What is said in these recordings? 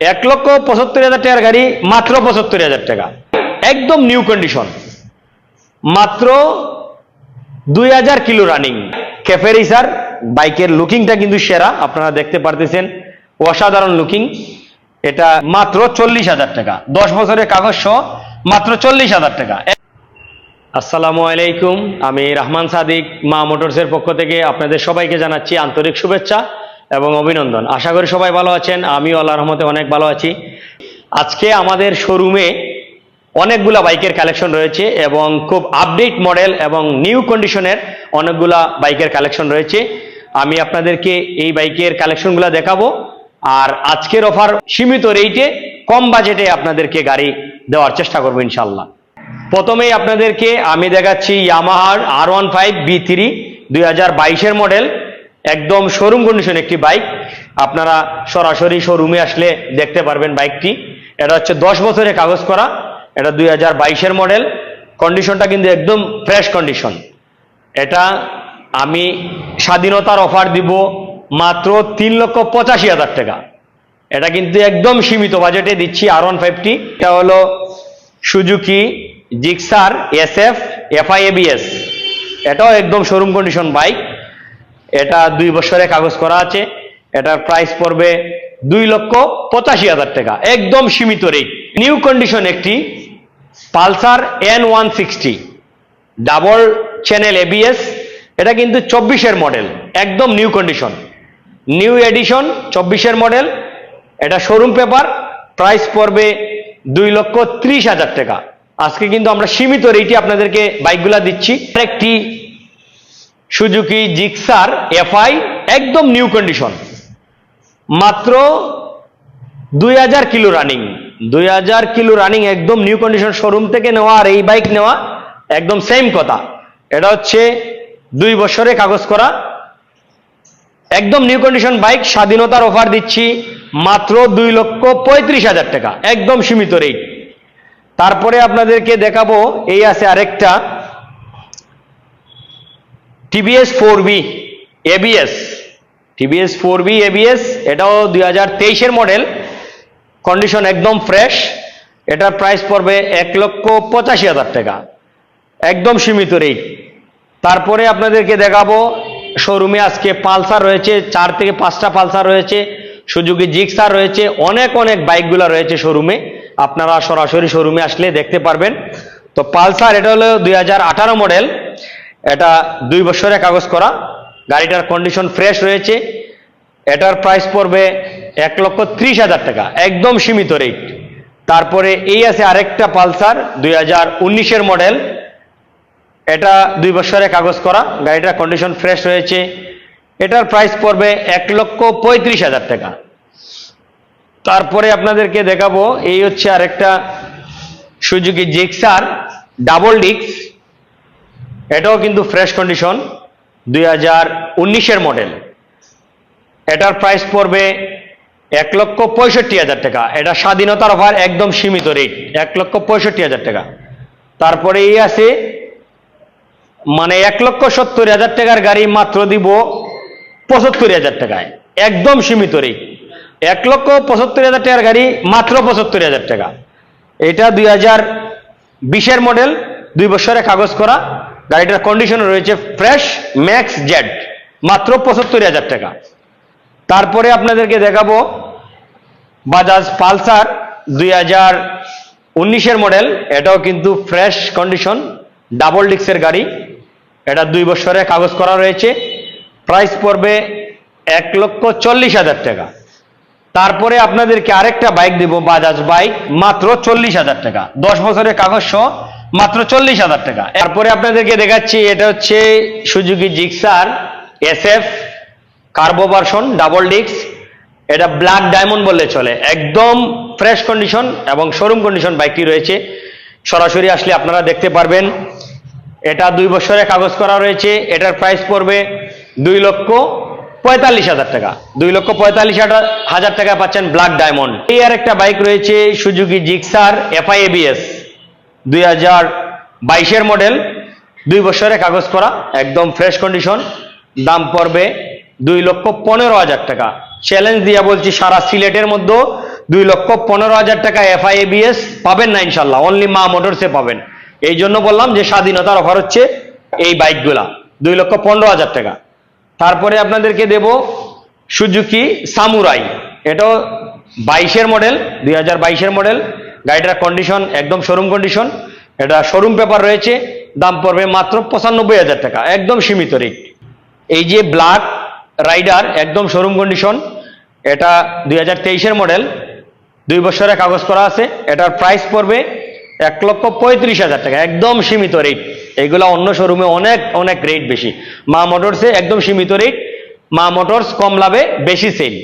এক লক্ষ পঁচাত্তর হাজার টাকার গাড়ি মাত্র পঁচাত্তর হাজার টাকা। একদম নিউ কন্ডিশন মাত্র দুই হাজার কিলো রানিং ক্যাফেরি স্যার বাইকের লুকিংটা কিন্তু সেরা, আপনারা দেখতে পারতেছেন। অসাধারণ লুকিং এটা মাত্র চল্লিশ হাজার টাকা। দশ বছরের কাগজ সহ মাত্র চল্লিশ হাজার টাকা। আসসালামু আলাইকুম, আমি রহমান সাদিক, মা মোটরসের পক্ষ থেকে আপনাদের সবাইকে জানাচ্ছি আন্তরিক শুভেচ্ছা। এবং অভিনন্দন। আশা করি সবাই ভালো আছেন। আমিও আল্লাহ রহমতে অনেক ভালো আছি। আজকে আমাদের শোরুমে অনেকগুলা বাইকের কালেকশন রয়েছে এবং খুব আপডেট মডেল এবং নিউ কন্ডিশনের অনেকগুলা বাইকের কালেকশন রয়েছে। আমি আপনাদেরকে এই বাইকের কালেকশনগুলো দেখাবো। আর আজকের অফার সীমিত রেটে কম বাজেটে আপনাদেরকে গাড়ি দেওয়ার চেষ্টা করব ইনশাল্লাহ প্রথমেই আপনাদেরকে আমি দেখাচ্ছি ইয়ামাহার R one five V three দুই মডেল একদম শোরুম কন্ডিশন একটি বাইক আপনারা সরাসরি শোরুমে আসলে দেখতে পারবেন বাইকটি এটা হচ্ছে দশ বছরের কাগজ করা। এটা দুই হাজার বাইশের মডেল কন্ডিশনটা কিন্তু একদম ফ্রেশ কন্ডিশন এটা আমি স্বাধীনতার অফার দিব মাত্র তিন লক্ষ পঁচাশি হাজার টাকা। এটা কিন্তু একদম সীমিত বাজেটে দিচ্ছি আর ওয়ান ফাইভটি এটা হলো Suzuki Gixxer S F FI ABS এটাও একদম শোরুম কন্ডিশন বাইক এটা দুই বছরে কাগজ করা আছে। এটার প্রাইস পড়বে দুই লক্ষ পঁচাশি হাজার টাকা। একদম সীমিত রেট নিউ কন্ডিশন একটি Pulsar N one sixty double channel ABS এটা কিন্তু চব্বিশের মডেল একদম নিউ কন্ডিশন নিউ এডিশন চব্বিশের মডেল এটা শোরুম পেপার প্রাইস পড়বে দুই লক্ষ ত্রিশ হাজার টাকা। আজকে কিন্তু আমরা সীমিত রেটে আপনাদেরকে বাইকগুলা দিচ্ছি। একটি সুজুকি, জিক্সার, এফআই, একদম নিউ কন্ডিশন। মাত্র দুই হাজার কিলো রানিং। দুই হাজার কিলো রানিং একদম নিউ কন্ডিশন শোরুম থেকে নেওয়া আর এই বাইক নেওয়া একদম সেম কথা। এটা হচ্ছে দুই বছরে কাগজ করা। একদম নিউ কন্ডিশন বাইক, স্বাধীনতার অফার দিচ্ছি, মাত্র দুই লক্ষ পঁয়ত্রিশ হাজার টাকা। একদম সীমিত রেট তারপরে আপনাদেরকে দেখাবো, এই আছে আরেকটা। TVS four V ABS TVS four V ABS এটাও দুই হাজার তেইশের মডেল কন্ডিশন একদম ফ্রেশ এটার প্রাইস পড়বে এক লক্ষ পঁচাশি হাজার টাকা। একদম সীমিত রেট তারপরে আপনাদেরকে দেখাবো শোরুমে আজকে পালসার রয়েছে, চার থেকে পাঁচটা পালসার রয়েছে, সুজুকি জিক্সার রয়েছে, অনেক অনেক বাইকগুলো রয়েছে শোরুমে আপনারা সরাসরি শোরুমে আসলে দেখতে পারবেন। তো পালসার এটা হলো দুই হাজার আঠারো মডেল এটা দুই বছরে কাগজ করা। গাড়িটার কন্ডিশন ফ্রেশ রয়েছে। এটার প্রাইস পড়বে এক লক্ষ ত্রিশ হাজার টাকা, একদম সীমিত রেট তারপরে এই আছে আরেকটা পালসার দুই হাজার উনিশের মডেল এটা দুই বছরে কাগজ করা, গাড়িটার কন্ডিশন ফ্রেশ রয়েছে। এটার প্রাইস পড়বে এক লক্ষ পঁয়ত্রিশ হাজার টাকা। তারপরে আপনাদেরকে দেখাবো, এই হচ্ছে আরেকটা সুজুকি জিক্সার ডাবল ডিক্স এটাও কিন্তু ফ্রেশ কন্ডিশন দুই হাজার উনিশের মডেল এটার প্রাইস পড়বে এক লক্ষ পঁয়ষট্টি হাজার টাকা। এটা স্বাধীনতার অফার একদম সীমিত রেট এক লক্ষ পঁয়ষট্টি হাজার টাকা। তারপরে এই আছে মানে এক লক্ষ সত্তর হাজার টাকার গাড়ি মাত্র দিব পঁচাত্তর হাজার টাকায়। একদম সীমিত রেট এক লক্ষ পঁচাত্তর হাজার টাকার গাড়ি মাত্র পঁচাত্তর হাজার টাকা। এটা দুই হাজার বিশের মডেল দুই বছরে কাগজ করা। গাড়িটার কন্ডিশন রয়েছে ফ্রেশ ম্যাক্স জেড মাত্র পঁচাত্তর হাজার টাকা। তারপরে আপনাদেরকে দেখাবো বাজাজ পালসার দুই হাজার উনিশের মডেল এটাও কিন্তু ফ্রেশ কন্ডিশন ডাবল ডিক্সের গাড়ি। এটা দুই বছরে কাগজ করা রয়েছে। প্রাইস পড়বে এক লক্ষ চল্লিশ হাজার টাকা। তারপরে আপনাদেরকে আরেকটা বাইক দিব বাজাজ বাইক মাত্র চল্লিশ হাজার টাকা। দশ বছরের কাগজ সহ মাত্র চল্লিশ হাজার টাকা। তারপরে আপনাদেরকে দেখাচ্ছি, এটা হচ্ছে সুজুকি জিক্সার এস এফ কার্বো ভার্সন ডাবল ডিক্স এটা ব্ল্যাক ডায়মন্ড বললে চলে। একদম ফ্রেশ কন্ডিশন এবং শোরুম কন্ডিশন বাইকটি রয়েছে। সরাসরি আসলে আপনারা দেখতে পারবেন। এটা দুই বছরের কাগজ করা রয়েছে। এটার প্রাইস পড়বে দুই লক্ষ পঁয়তাল্লিশ হাজার টাকা। দুই লক্ষ পঁয়তাল্লিশ হাজার টাকা পাচ্ছেন ব্ল্যাক ডায়মন্ড এই আর একটা বাইক রয়েছে সুজুকি জিক্সার এফআইএবিএস দুই হাজার বাইশের মডেল দুই বছরে কাগজ করা, একদম ফ্রেশ কন্ডিশন দাম পড়বে দুই লক্ষ পনেরো হাজার টাকা। চ্যালেঞ্জ দিয়ে বলছি, সারা সিলেটের মধ্যে দুই লক্ষ পনেরো হাজার টাকা এফআই এবিএস পাবেন না ইনশাল্লাহ। অনলি মা মোটরসে পাবেন। এই জন্য বললাম যে স্বাধীনতার অফার হচ্ছে এই বাইকগুলা দুই লক্ষ পনেরো হাজার টাকা। তারপরে আপনাদেরকে দেব সুজুকি সামুরাই। এটাও বাইশের মডেল, দুই হাজার বাইশের মডেল। গাড়িটার কন্ডিশন একদম শোরুম কন্ডিশন এটা শোরুম পেপার রয়েছে, দাম পড়বে মাত্র পঁচানব্বই হাজার টাকা, একদম সীমিত রেট এই যে ব্ল্যাক রাইডার একদম শোরুম কন্ডিশন এটা দুই হাজার তেইশের মডেল, দুই বছরের কাগজ করা আছে। এটার প্রাইস পড়বে এক লক্ষ পঁয়ত্রিশ হাজার টাকা, একদম সীমিত রেট এইগুলো অন্য শোরুমে অনেক অনেক রেট বেশি। মা মোটরসে একদম সীমিত রেট মা মোটরস কম লাভে বেশি সেল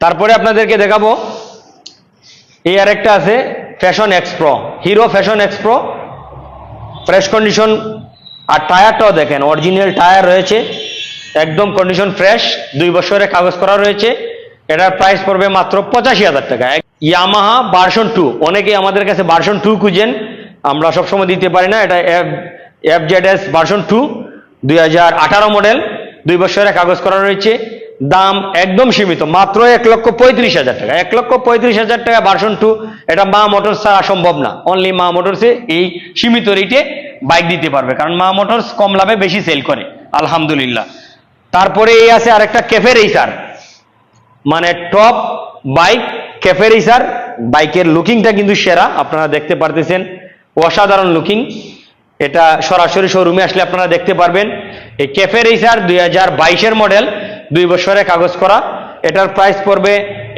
তারপরে আপনাদেরকে দেখাবো, এই আরেকটা আছে fashion Xpro Hero fashion Xpro fresh condition আর টায়ারটাও দেখেন অরিজিনাল টায়ার রয়েছে। একদম কন্ডিশন ফ্রেশ দুই বছরের কাগজ করা রয়েছে। এটার প্রাইস পড়বে মাত্র পঁচাশি হাজার টাকা। ইয়ামাহা ভার্সন টু অনেকেই আমাদের কাছে ভার্সন টু খুঁজেন। আমরা সবসময় দিতে পারি না, এটা F Z S version two দুই হাজার আঠারো মডেল দুই বছরের কাগজ করা রয়েছে। দাম একদম সীমিত, মাত্র এক লক্ষ পঁয়ত্রিশ হাজার টাকা। এক লক্ষ পঁয়ত্রিশ হাজার টাকা ভার্সন টু এটা মা মোটরস ছাড়া সম্ভব না। অনলি মা মোটরসে এই সীমিত রেটে বাইক দিতে পারবে, কারণ মা মোটরস কম লাভে বেশি সেল করে, আলহামদুলিল্লাহ। তারপরে এই আছে আরেকটা ক্যাফে রেসার মানে টপ বাইক ক্যাফে রেসার বাইকের লুকিংটা কিন্তু সেরা, আপনারা দেখতে পারতেছেন। অসাধারণ লুকিং এটা সরাসরি শোরুমে আসলে আপনারা দেখতে পারবেন। এই ক্যাফে রেসার দুই হাজার বাইশের মডেল দুই বছরের কাগজ করা। এটার প্রাইস পড়বে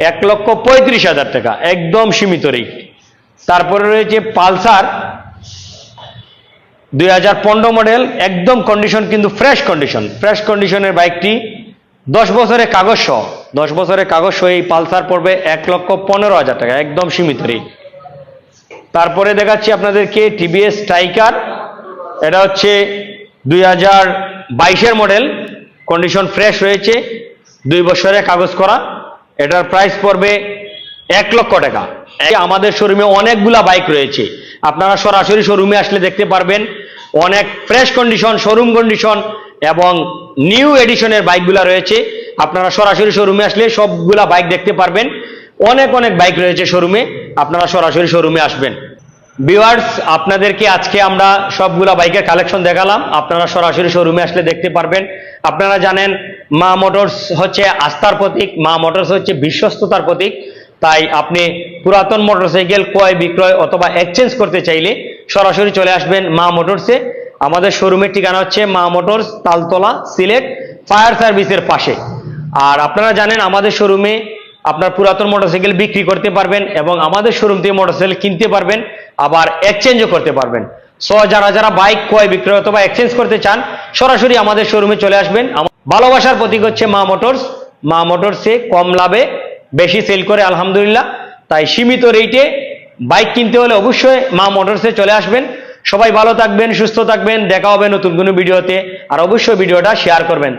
এক লক্ষ পঁয়ত্রিশ হাজার টাকা, একদম সীমিত রেট তারপরে রয়েছে পালসার দুই হাজার পনেরো মডেল একদম কন্ডিশন কিন্তু ফ্রেশ কন্ডিশন ফ্রেশ কন্ডিশনের বাইকটি দশ বছরের কাগজ সহ, দশ বছরের কাগজ সহ এই পালসার পড়বে এক লক্ষ পনেরো হাজার টাকা, একদম সীমিত রেট তারপরে দেখাচ্ছি আপনাদেরকে টিভিএস স্ট্রাইকার এটা হচ্ছে দুই হাজার বাইশের মডেল। কন্ডিশন ফ্রেশ রয়েছে। দুই বছরে কাগজ করা। এটার প্রাইস পড়বে এক লক্ষ টাকা। আমাদের শোরুমে অনেকগুলা বাইক রয়েছে। আপনারা সরাসরি শোরুমে আসলে দেখতে পারবেন অনেক ফ্রেশ কন্ডিশন শোরুম কন্ডিশন এবং নিউ এডিশনের বাইকগুলা রয়েছে। আপনারা সরাসরি শোরুমে আসলে সবগুলা বাইক দেখতে পারবেন। অনেক অনেক বাইক রয়েছে শোরুমে আপনারা সরাসরি শোরুমে আসবেন। ভিউয়ার্স, আপনাদেরকে আজকে আমরা সবগুলা বাইকের কালেকশন দেখালাম। আপনারা সরাসরি শোরুমে আসলে দেখতে পারবেন। আপনারা জানেন, মা মোটরস হচ্ছে আস্থার প্রতীক, মা মোটরস হচ্ছে বিশ্বস্ততার প্রতীক। তাই আপনি পুরাতন মোটরসাইকেল, ক্রয়, বিক্রয় অথবা এক্সচেঞ্জ করতে চাইলে সরাসরি চলে আসবেন মা মোটরসে। আমাদের শোরুমের ঠিকানা হচ্ছে মা মোটরস, তালতলা, সিলেট, ফায়ার সার্ভিসের পাশে। আর আপনারা জানেন, আমাদের শোরুমে আপনার পুরাতন মোটরসাইকেল বিক্রি করতে পারবেন এবং আমাদের শোরুম থেকে মোটরসাইকেল কিনতে পারবেন। আবার এক্সচেঞ্জও করতে পারবেন। সো যারা যারা বাইক ক্রয় বিক্রয় অথবা এক্সচেঞ্জ করতে চান, সরাসরি আমাদের শোরুমে চলে আসবেন। ভালোবাসার প্রতীক হচ্ছে মা মোটরস মা মোটরসে কম লাভে বেশি সেল করে, আলহামদুলিল্লাহ। তাই সীমিত রেটে বাইক কিনতে হলে অবশ্যই মা মোটরসে চলে আসবেন। সবাই ভালো থাকবেন, সুস্থ থাকবেন। দেখা হবে নতুন কোনো ভিডিওতে। আর অবশ্যই ভিডিওটা শেয়ার করবেন।